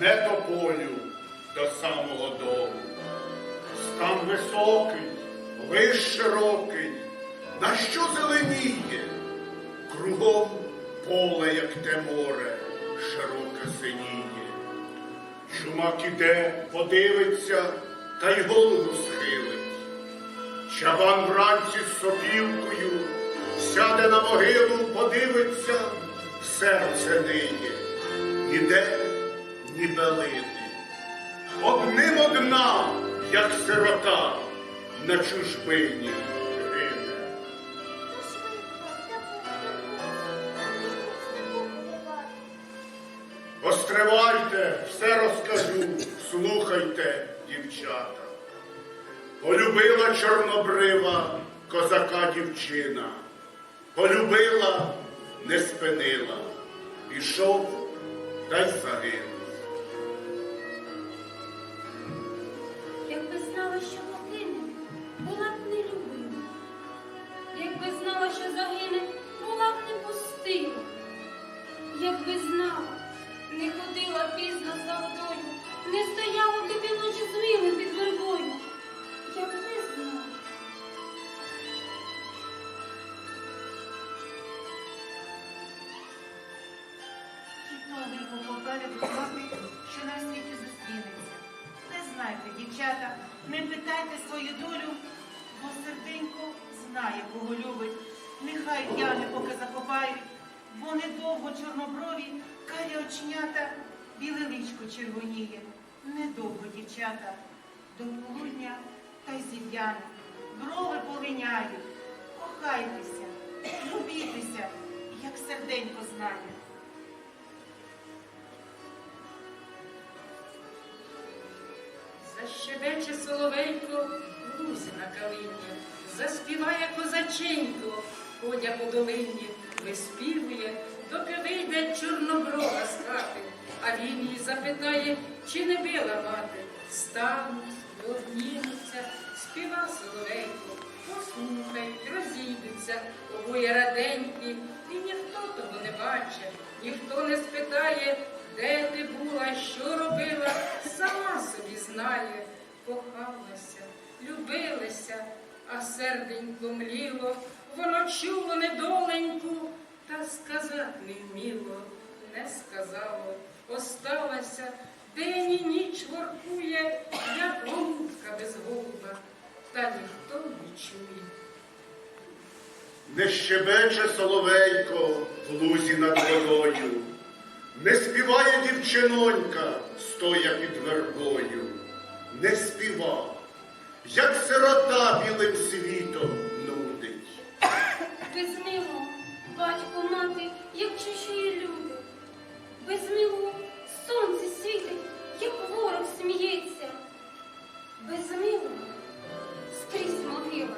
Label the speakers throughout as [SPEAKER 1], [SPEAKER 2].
[SPEAKER 1] не до полю, до самого дому. Стан високий, лиш широкий, на що зеленіє? Кругом поле, як те море, широке синіє. Чумак іде, подивиться, та й голову схилить. Чабан вранці з сопілкою сяде на могилу, подивиться, серце ниє, іде ніби лине. Одним одна, як сирота, на чужбині. Постривайте, все розкажу, слухайте, дівчата. Полюбила чорнобрива козака дівчина, полюбила, не спинила, пішов та й загинув.
[SPEAKER 2] Знала, що покине, була б не любила. Якби знала, що загине, була б не пустила. Якби знала, не ходила пізно за водою, не стояла тобі ночі з вили під вербою. Якби знала.
[SPEAKER 3] Попереду що на світі зустрінеться. Не знайте, дівчата, не питайте свою долю, бо серденько знає, кого любить. Нехай яни поки закопають, бо недовго чорноброві, карі оченята, біле личко червоніє. Недовго, дівчата, до полудня та й зів'яне, брови полиняють. Кохайтеся, любітеся, як серденько знає.
[SPEAKER 4] Защебече соловейко, лузі на калині, заспіває козаченько, ходя по долині, виспівує, доки вийде чорноброва з хати, а він її запитає, чи не била мати. Стануть, обнімуться, співа соловейко, послухають, розійдуться, обоє раденькі, і ніхто того не бачить, ніхто не спитає, де ти була, що робила, сама собі знає, кохалася, любилася, а серденько мліло, воно чуло недоленьку, та сказати не вміло, не сказало, осталася, день і ніч воркує, як голубка без голуба, та ніхто не чує.
[SPEAKER 1] Не щебече соловейко в лузі над водою, не співає дівчинонька, стоя під вербою, не співа, як сирота білим світом нудить.
[SPEAKER 2] Безмило, батько, мати, як чужі люди. Безмило, сонце світить, як ворог сміється. Безмило, скрізь могила,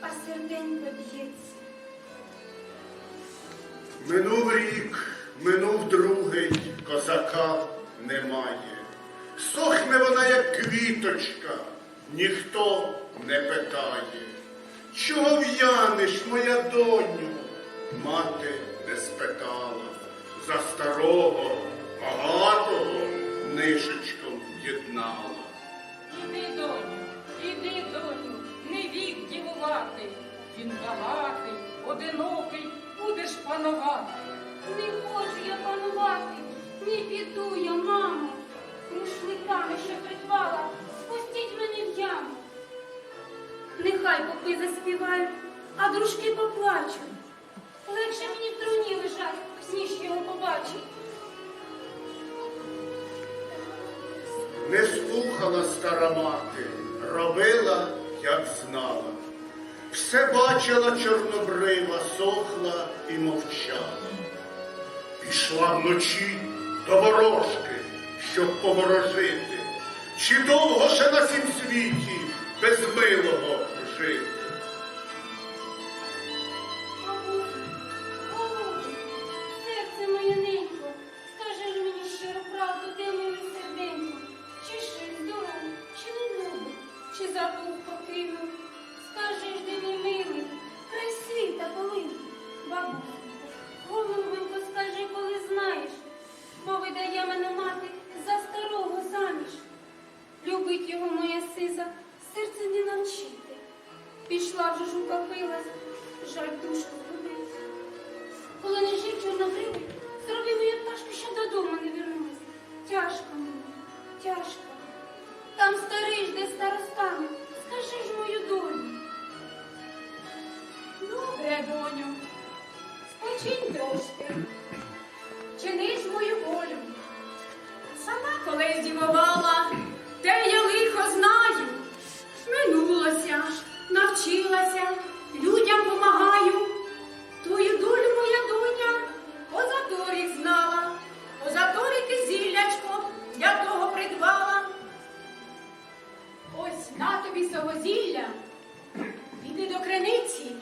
[SPEAKER 2] а серденько б'ється.
[SPEAKER 1] Минув рік, минув другий, козака немає. Сохне вона, як квіточка, ніхто не питає. Чого в'яниш, моя доню? Мати не спитала. За старого, багатого нишечком єднала.
[SPEAKER 4] Іди, доню, іди, доню, не вік дівувати. Він багатий, одинокий, будеш панувати.
[SPEAKER 2] Не хочу я панувати, не піду я, мамо. Рушниками, що придбала, спустіть мене в яму. Нехай попи заспівають, а дружки поплачуть. Легше мені в труні лежать, ніж його побачить.
[SPEAKER 1] Не слухала стара мати, робила, як знала. Все бачила чорнобрива, сохла і мовчала. Пішла вночі до ворожки, щоб поворожити. Чи довго ще на цім світі без милого жити?
[SPEAKER 2] Душу згубив. Коли не жив чорнобривий, зробив мою пташку, що додому не вернулась. Тяжко мені, тяжко. Там старий жде старостами, скажи ж мою долю.
[SPEAKER 5] Добре, доню, спочинь трошки, чини ж мою волю. Сама колись дівувала, те я лихо знаю. Минулося, навчилася, людям помагаю. Твою долю моя доня позаторік знала, позаторіки зіллячко для того придбала. Ось на тобі сього зілля. Іди до криниці,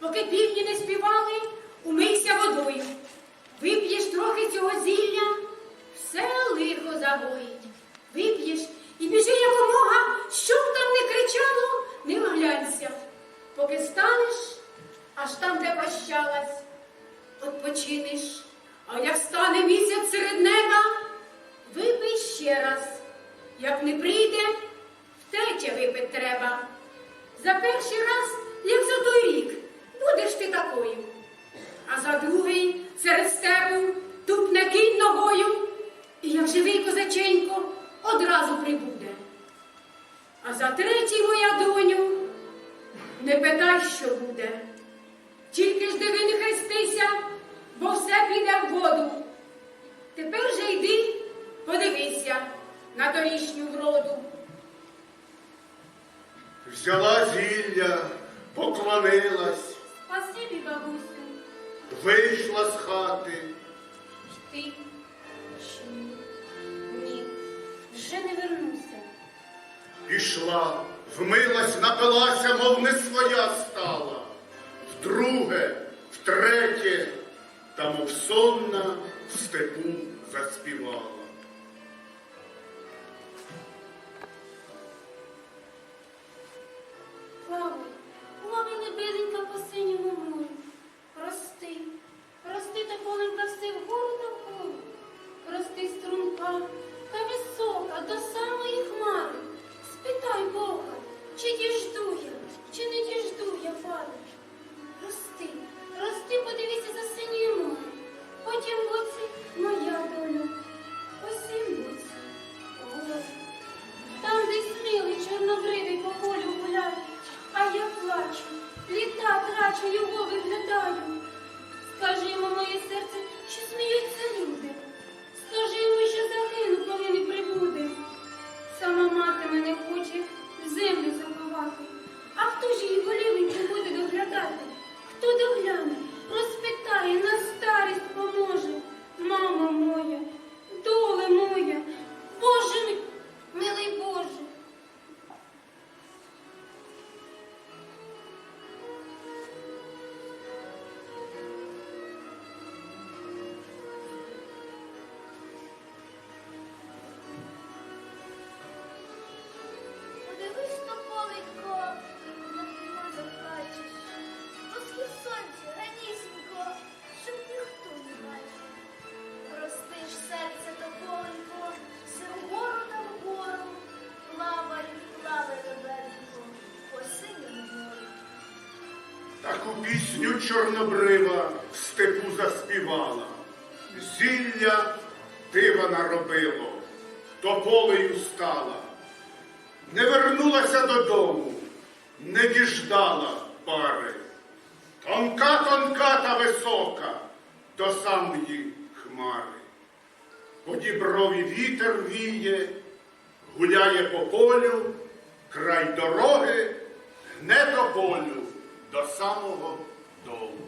[SPEAKER 5] поки півні не співали, умийся водою. Вип'єш трохи цього зілля, все лихо загоїть. Вип'єш і біжи якомога, щоб там не кричало, не. Поки станеш, аж там, де прощалась, odpoчинеш. А як стане місяць серед неба, випий ще раз. Як не прийде, втече випить треба. За перший раз, як за той рік, будеш ти такою. А за другий серед степу тупне кінь ногою, і як живий козаченько одразу прибуде. А за третій, моя доню, не питай, що буде. Тільки ж диви не хрестися, бо все піде в воду. Тепер же йди, подивися на торішню вроду.
[SPEAKER 1] Взяла зілля, поклонилась,
[SPEAKER 2] Спасибі, бабусю,
[SPEAKER 1] вийшла з хати.
[SPEAKER 2] ти що ні? Ні, вже не вернуся.
[SPEAKER 1] Пішла, вмилась, напилася, мов не своя стала. Вдруге, втретє, та мов сонна в степу заспівала.
[SPEAKER 2] Плавай, плавай лебеденька по синьому морю. Рости, рости та поленька все вгору та вгору. Рости струнка чи
[SPEAKER 1] Таку пісню чорнобрива в степу заспівала. Зілля дива наробило, тополею стала. Не вернулася додому, не діждала пари. Тонка, тонка та висока до самої хмари. По діброві вітер віє, гуляє по полю, край дороги, гне до полю до самого долу.